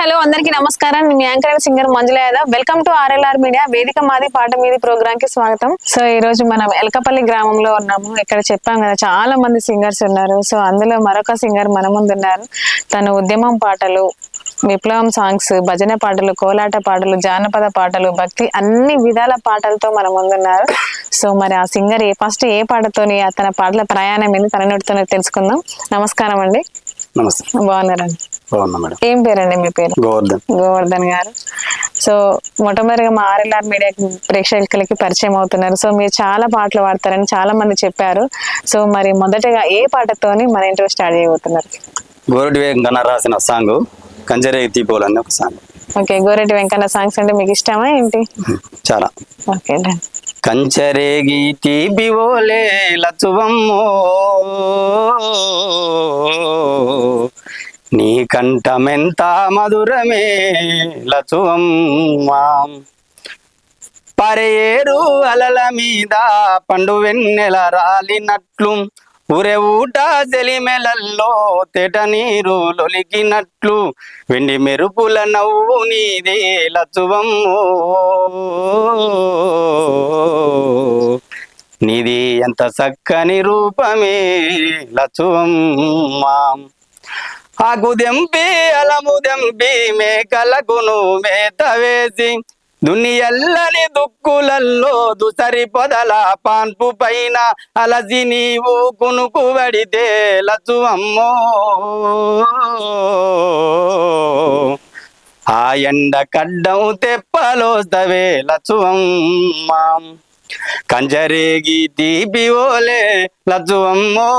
Hello అందరికీ నమస్కారం. మీ anchor singer Manjula Yadav. Welcome to RLR media వేదిక మాది పాట మీది ప్రోగ్రామ్కి స్వాగతం. సో ఈ రోజు మనం ఎలకపల్లి గ్రామంలో ఉన్నాము. ఇక్కడ చెప్పాం కదా చాలా మంది సింగర్స్ ఉన్నారు. సో అందులో మరొక సింగర్ మన ముందు ఉన్నారు. తను ఉద్యమం పాటలు విప్లవం సాంగ్స్ భజన పాటలు కోలాట పాటలు జానపద పాటలు భక్తి అన్ని విధాల పాటలతో మన ముందున్నారు సో మరి ఆ సింగర్ ఏ ఫస్ట్ ఏ పాటతోని తన పాటల ప్రయాణం ఏంది తన నోటితోనే తెలుసుకుందాం. నమస్కారం అండి. నమస్తే బాగున్నారండి. ఏం పేరండి మీ పేరు? గోవర్ధన్. గోవర్ధన్ గారు. సో మొట్టమొదటిగా మా ఆర్ఎల్ఆర్ మీడియా ప్రేక్షకులకి పరిచయం అవుతున్నారు. సో మీరు చాలా పాటలు పాడతారని చాలా మంది చెప్పారు. సో మరి మొదటగా ఏ పాటతోని మన ఇంటర్వ్యూ స్టార్ట్ చేయబోతున్నారు? గోరటి వేగంగా రాసిన సాంగ్ కంజరే తీపోలు అనే ఒక song. Okay Goreddy Venkanna songs అంటే మీకు ఇష్టమా ఏంటి? చాలా. Okay done. కంచరేగి తీపివోలే లచువమ్మో కంఠమెంత మధురమే లచువమ్మా పరేరు అలల మీద పండు వెన్నెల రాలినట్లు ఉరె ఊట సెలిమెలల్లో తెట నీరు లొలికినట్లు వెండి మెరుపుల నవ్వు నీదే లచువమ్మో నీది ఎంత చక్కని రూపమే లచువమ్మా ఆకు అలముదెంపి అలము దెంపి మేకలకును మేత వేసి దునియల్లని దుక్కులల్లో దుసరి పొదల పాన్పు పైన అలసి నీవు కునుకు పడితే లచు అమ్మో. ఆ ఎండ కడ్డం తెప్పలోస్తవే లచు అమ్మా. కంజరేగి తీపి ఓలే లచ్చు అమ్మో.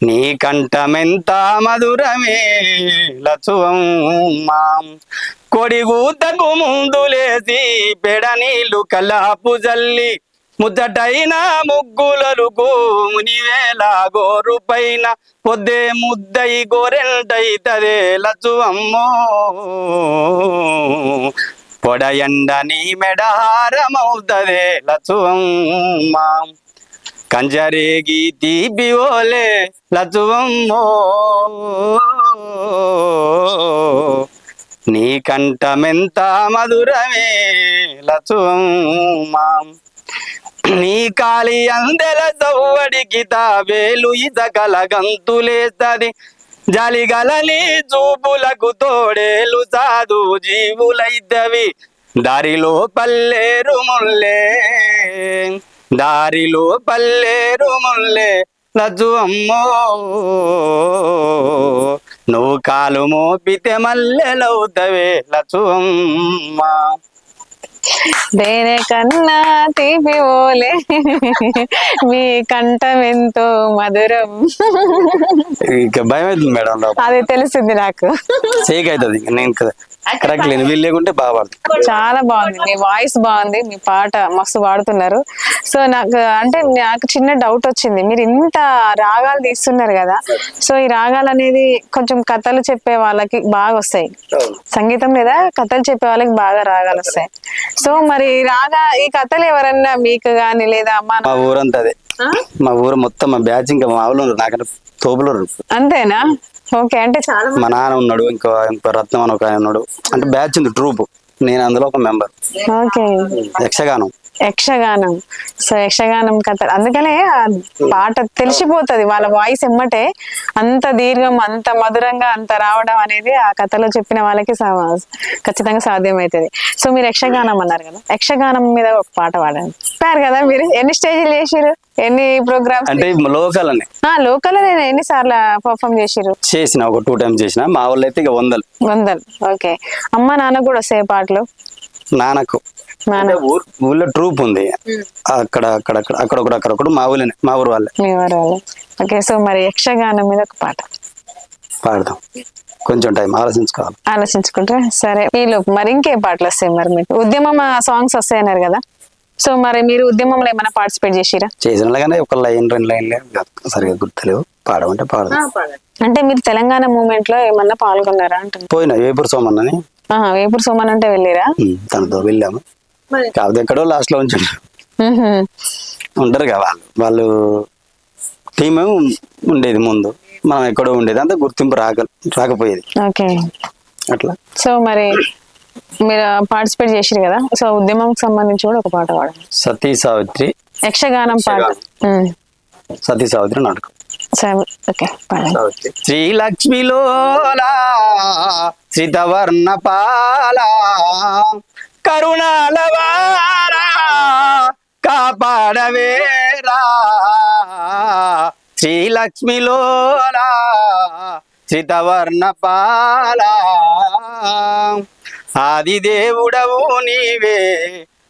నీ కంఠమెంత మధురమే లచ్చు కొడిగూతకు ముందు లేసి పెడ నీళ్ళు కలాపు జల్లి ముద్దటైన ముగ్గులకు మునివేల గోరు పైన పొద్దే ముద్దై గోరెంటైతదే లచ్చు అమ్మో పొడయండ నీ మెడహారమవుతదే లచువమ్మా కంజరేగి తీపి ఓలే లచువమ్మో నీ కంఠమెంత మధురమే లచువమ్మా నీ కాలి అందెల సవ్వడికి తావేలు కల గంతులేస్తది. జలిగలని చూపులకు తోడేలు సాధు జీవులైద్దవి. దారిలో పల్లేరు ముల్లే దారిలో పల్లేరు ముల్లే లజ్జు అమ్మో. నువ్వు కాలు మోపితే మల్లెలవుతవే లచ్చు అమ్మా. దేనే కన్నా తీపి ఓలే. మీ కంఠం ఎంతో మధురం. ఇక భయం అవుతుంది మేడం. అది తెలిసింది నాకు. సేక్ అవుతుంది. నేను కరెక్ట్ లేని వీళ్ళు లేకుంటే బాగా పడుతుంది చాలా బాగుంది. మీ వాయిస్ బాగుంది మీ పాట మస్తు పాడుతున్నారు సో నాకు అంటే నాకు చిన్న డౌట్ వచ్చింది. మీరు ఇంత రాగాలు తీస్తున్నారు కదా. సో ఈ రాగాలు అనేది కొంచెం కథలు చెప్పే వాళ్ళకి బాగా వస్తాయి. సంగీతం లేదా కథలు చెప్పే వాళ్ళకి బాగా రాగాలు వస్తాయి. సో మరి రాగా ఈ కథలు ఎవరన్నా మీకు గాని లేదా అమ్మా ఊరంతా అదే మా ఊరు మొత్తం మా బ్యాచ్ ఇంకా మా ఉన్నారు నాకంటే తోపులు. అంతేనా? ఓకే అంటే చాలా మా నాన్న ఉన్నాడు ఇంకో ఇంకో రత్నం అని ఒక ఆయన ఉన్నాడు. అంటే బ్యాచ్ ఉంది ట్రూప్. నేను అందులో ఒక member. Okay. Yakshaganam. Yakshaganam. So Yakshaganam కథ. అందుకనే ఆ పాట తెలిసిపోతది. వాళ్ళ వాయిస్ ఎమ్మటే అంత దీర్ఘం అంత మధురంగా అంత రావడం అనేది ఆ కథలో చెప్పిన వాళ్ళకి ఖచ్చితంగా సాధ్యమవుతుంది సో మీరు యక్షగానం అన్నారు కదా. యక్షగానం మీద ఒక పాట పాడండి. పారు కదా మీరు? ఎన్ని స్టేజ్లు చేసిరు ఎన్ని ప్రోగ్రామ్స్ అంటే లోకల్ అని ఆ లోకల్ నేను ఎన్ని సార్లు పర్ఫామ్ చేసిరు చేసిన ఒక టూ టైమ్స్ చేసిన. మా వాళ్ళు అయితే ఇక వందలు. వందలు. ఓకే. అమ్మ నాన్న కూడా వస్తాయి పాటలు? నాన్నకు. నాన్న. ఊర్- ఊర్లో ట్రూప్ ఉంది. అక్కడ అక్కడ అక్కడ అక్కడ ఒకటి అక్కడ ఒకటి మా ఊళ్ళనే మా ఊరు వాళ్ళే. మీ వాళ్ళు. ఓకే సో మరి యక్షగానం మీద ఒక పాట. పాడదాం. కొంచెం టైం ఆలోచించుకోవాలి. ఆలోచించుకుంటే సరే. ఈ లోపు మరి ఇంకేం పాటలు వస్తాయి మరి మీకు? ఉద్యమం సాంగ్స్ వస్తాయన్నారు కదా. సో మరి మీరు ఉద్యమంలో ఏమైనా పార్టిసిపేట్ చేసిరా? చేసిన కానీ ఒక లైన్ రెండు లైన్లే సరిగా గుర్తులేవు. పాడమంటే పాడదాం. అంటే మీరు తెలంగాణ మూమెంట్లో ఏమన్నా పాల్గొన్నారా అంటున్నారు పోయిన వేపూర్ సోమన్నని. ఆహా, వేపూర్ సోమన్ అంటే వెళ్ళిరా? తనతో వెళ్ళాము. కాకపోతే ఎక్కడో లాస్ట్లో మ్మ్హ్మ్. ఉంటారు కదా వాళ్ళు. వాళ్ళు టీమ్ ఉండేది ముందు. మనం ఎక్కడో ఉండేది. అంత గుర్తింపు రాక రాకపోయేది. ఓకే. అట్లా. సో మరి మీరు పార్టిసిపేట్ చేసిరు కదా సో ఉద్యమంకి సంబంధించి కూడా ఒక పాట పాడండి. సతీ సావిత్రి. యక్షగానం పాట. సతీ సావిత్రి నాటకం. ఓకే పాడండి. శ్రీలక్ష్మిలోలా శ్రితవర్ణ పాల కరుణాలవారా కాపాడవేరా. శ్రీలక్ష్మిలోలా శ్రితవర్ణ పాల ఆదిదేవుడవు నీవే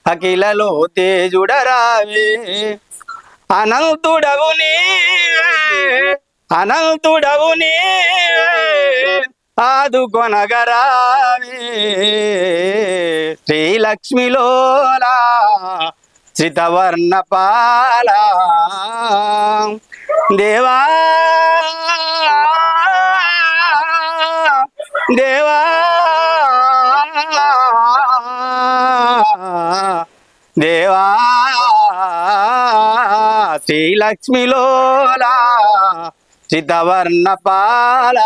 అఖిలలో తేజుడరావే. అనంతుడవు నీవే అనంతుడవు నీవే ఆదుకొనగరావే. శ్రీలక్ష్మిలోలా శ్రితవర్ణ పాల దేవా దేవా! దేవా! శ్రీలక్ష్మిలోలా చితవర్ణ పాల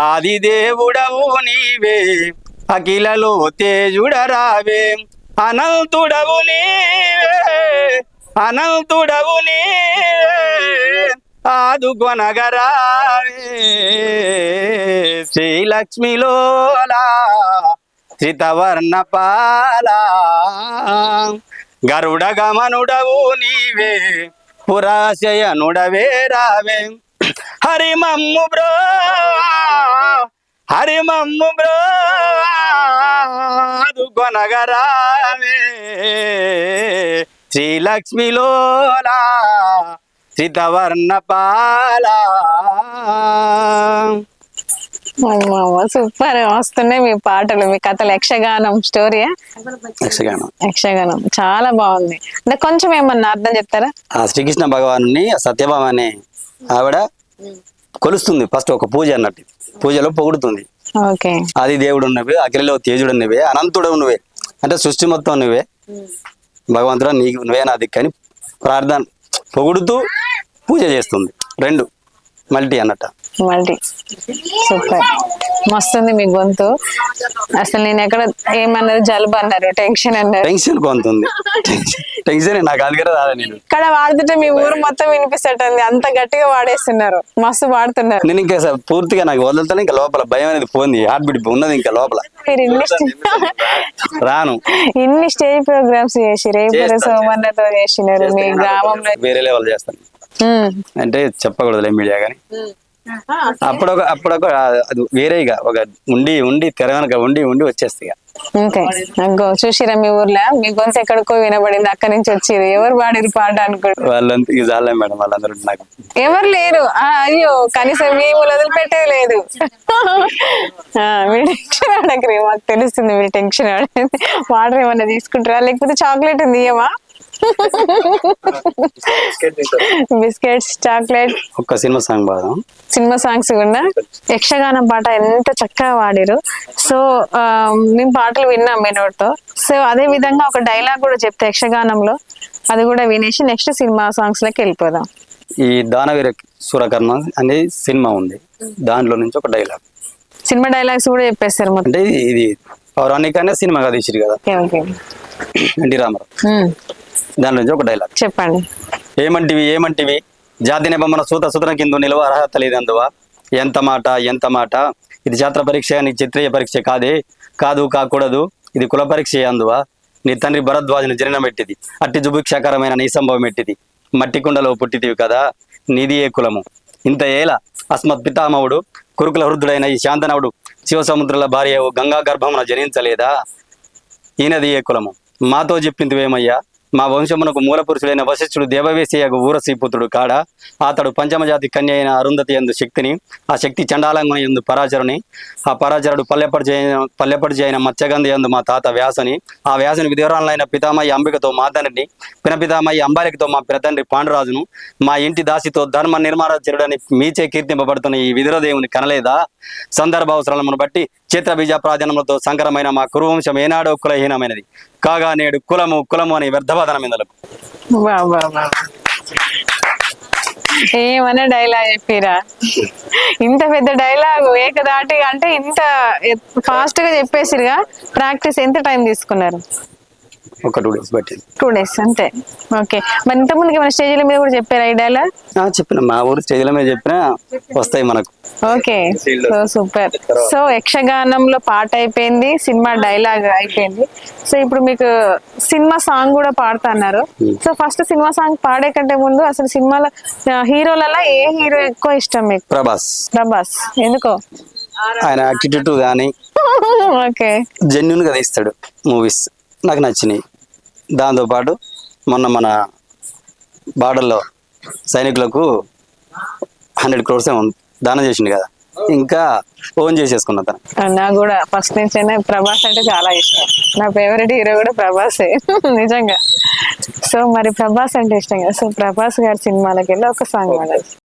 ఆదిదేవుడవు నీవే అఖిలలో తేజుడరావే అనంతుడవు నీవే అనంతుడవు నీవే ఆదుకొనగరావే శ్రీలక్ష్మిలోలా చితవర్ణ పాల. గరుడ గమనుడవు నీవే పురాశయనుడవే రావే. హరి మమ్ము బ్రో హరి మమ్ము బ్రో కొనగరావే శ్రీలక్ష్మిలోలా చితవర్ణ పాల. సూపర్. వస్తున్నాయి మీ పాటలు మీ కథలు. యక్షగానం స్టోరీయా యక్షగానం. యక్షగానం. చాలా బాగుంది. అంటే కొంచెం ఏమన్నా అర్థం చెప్తారా? ఆ శ్రీకృష్ణ భగవాను సత్యభామ అనే ఆవిడ కొలుస్తుంది. ఫస్ట్ ఒక పూజ అన్నట్టు. పూజలో పొగుడుతుంది. ఓకే. ఆది దేవుడు నువ్వే అఖిలలో తేజుడు నువ్వే అనంతుడు నువ్వే అంటే సృష్టి మొత్తం నువ్వే. భగవంతుడా నీకు నువ్వే నా దిక్కని ప్రార్థన. పొగుడుతూ పూజ చేస్తుంది. రెండు. మల్టీ అన్నట్ట. మల్టీ. సూపర్. మస్తుంది మీ గొంతు. అసలు నేను ఎక్కడ ఏమన్నారు జలుబు అన్నారు టెన్షన్ అన్నారు. టెన్షన్ కొంతుంది టెన్షన్ నాకు అదిగర రాలే నేను. ఇక్కడ వాడుతుంటే మీ ఊరు మొత్తం వినిపిస్తటుంది అంత గట్టిగా వాడేస్తున్నారు. మస్తు వాడుతున్నారు. నేను ఇంకా పూర్తిగా నాకు వదులుతాను ఇంకా లోపల భయం అనేది పోయింది. హార్ట్ బీట్ ఉన్నది ఇంకా లోపల. మీరు ఇన్ని రాను. ఇన్ని స్టేజ్ ప్రోగ్రామ్స్ చేసి రేపు సోమన్నతో చేసినారు మీ గ్రామంలో. వేరే లెవెల్ చేస్తాను. అంటే చెప్పకూడదులే మీడియా కానీ అప్పుడొక అప్పుడొక అది వేరేగా ఒక ఉండి ఉండి తెర వెనక ఉండి ఉండి వచ్చేస్తాయి ఇక. ఓకే. అగ్గో చూసిరా మీ ఊర్లో? మీ గొంతు ఎక్కడికో వినబడింది అక్కడి నుంచి వచ్చింది ఎవరు పాడిరు పాట అనుకోండి వాళ్ళంతా ఇక చాలే మేడం వాళ్ళందరూ నాకు. ఎవరు లేరు? అయ్యో కనీసం మేము వదిలిపెట్టేది లేదు. ఆ, మీరు టెన్షన్ మాకు తెలుస్తుంది మీరు టెన్షన్ ఆడేది వాటర్ ఏమన్నా తీసుకుంటారా? లేకపోతే చాక్లెట్ ఉంది ఇయ్యమా బిస్కెట్స్ చాక్లెట్. ఒక్క సినిమా సాంగ్ పాడదాం. సినిమా సాంగ్స్ కూడా. యక్షగానం పాట ఎంత చక్కగా వాడిరు సో మేము పాటలు విన్నాం మీ నోటితో సో అదే విధంగా ఒక డైలాగ్ కూడా చెప్తే యక్షగానంలో. అది కూడా వినేసి నెక్స్ట్ సినిమా సాంగ్స్లోకి వెళ్ళిపోదాం. ఈ దానవీర సూరకర్మ అనే సినిమా ఉంది. దాంట్లో నుంచి ఒక డైలాగ్. సినిమా డైలాగ్స్ కూడా చెప్పేస్తారు మొత్తం. అంటే ఇది పౌరాణిక అనే సినిమాగా తీసిరు కదా. ఎన్టీ రామారావు. దాంట్లో నుంచి ఒక డైలాగ్ చెప్పండి. ఏమంటివి ఏమంటివి? జాతి నిబంధన సూత సుతన కింద నిలవ అర్హత లేదందువా ఎంత మాట ఎంత మాట? ఇది జాతర పరీక్ష నీ చిత్రీయ పరీక్ష కాదే? కాదు కాకూడదు. ఇది కుల పరీక్ష అందువా? నీ తండ్రి భరద్వాజుని జననం పెట్టిది. అట్టి జుభిక్షాకరమైన నీ సంభవం పెట్టిది. మట్టి కుండలో పుట్టితివి కదా? నీది ఏ కులము? ఇంత ఏల అస్మత్ పితామవుడు కురుకుల వృద్ధుడైన ఈ శాంతనవుడు శివసముద్రుల భార్య గంగా గర్భమున జనించలేదా? ఈయనది ఏ కులము? మాతో చెప్పిందివేమయ్యా మా వంశమునకు మూలపురుషుడైన వశిష్ఠుడు దేవవేశయ్యకు ఊరసి కాడ. అతడు పంచమజాతి కన్య అయిన అరుంధతి ఎందు శక్తిని ఆ శక్తి చండాలంగుని ఎందు పరాచరుని ఆ పరాచరుడు పల్లెపడిచి పల్లెపడి పల్లెపడిచి అయిన మత్స్యగంధి ఎందు మా తాత వ్యాసని ఆ వ్యాసుని విధురాలైన పితామయ్య అంబికతో మా తండ్రిని పినపితామయ్య అంబాలికతో మా పినతండ్రి పాండురాజును మా ఇంటి దాసితో ధర్మ నిర్మాణచరుడని మీచే కీర్తింపబడుతున్న ఈ విధురదేవుని కనలేదా? సందర్భ అవసరాలను బట్టి చిత్ర బీజ ప్రాధాన్యములతో సంకరమైన మా కురువంశం ఏనాడో కులహీనమైనది. కాగా నేడు కులము కులము అని వ్యర్థవాదనం మీదలకు ఏమన్నా డైలాగ్ చెప్పిరా? ఇంత పెద్ద డైలాగ్ ఏకదాటి అంటే ఇంత ఫాస్ట్గా చెప్పేసిరుగా. ప్రాక్టీస్ ఎంత టైం తీసుకున్నారు? ఒక టూ డేస్ పట్టింది. టూ డేస్ అంతే. ఓకే మరి ఇంత ముందుకి ఏమైనా స్టేజ్ల మీద కూడా చెప్పారా ఈ డైలాగ్ చెప్పిన. మా ఊరు స్టేజ్ల మీద చెప్పినా వస్తాయి మనకు. ఓకే సో సూపర్ సో యక్షగానంలో పాట అయిపోయింది సినిమా డైలాగ్ అయిపోయింది. సో ఇప్పుడు మీకు సినిమా సాంగ్ కూడా పాడుతున్నారు సో ఫస్ట్ సినిమా సాంగ్ పాడే కంటే ముందు అసలు సినిమాలో హీరోలలో ఏ హీరో ఎక్కువ ఇష్టం మీకు? ప్రభాస్. ప్రభాస్. ఎందుకో? ఆయన యాటిట్యూడ్ కానీ ఓకే జెన్యున్గా తీస్తాడు మూవీస్ నాకు నచ్చినాయి. దాంతోపాటు మొన్న మన బార్డర్లో సైనికులకు హండ్రెడ్ క్రోర్స్ దానం చేసిండు కదా. ఇంకా ఓన్ చేసేసుకున్నా తను. నాకు కూడా ఫస్ట్ నుంచైనా ప్రభాస్ అంటే చాలా ఇష్టం. నా ఫేవరెట్ హీరో కూడా ప్రభాసే. నిజంగా. సో మరి ప్రభాస్ అంటే ఇష్టం కదా. సో ప్రభాస్ గారి సినిమాలకి వెళ్ళి ఒక సాంగ్ మనకి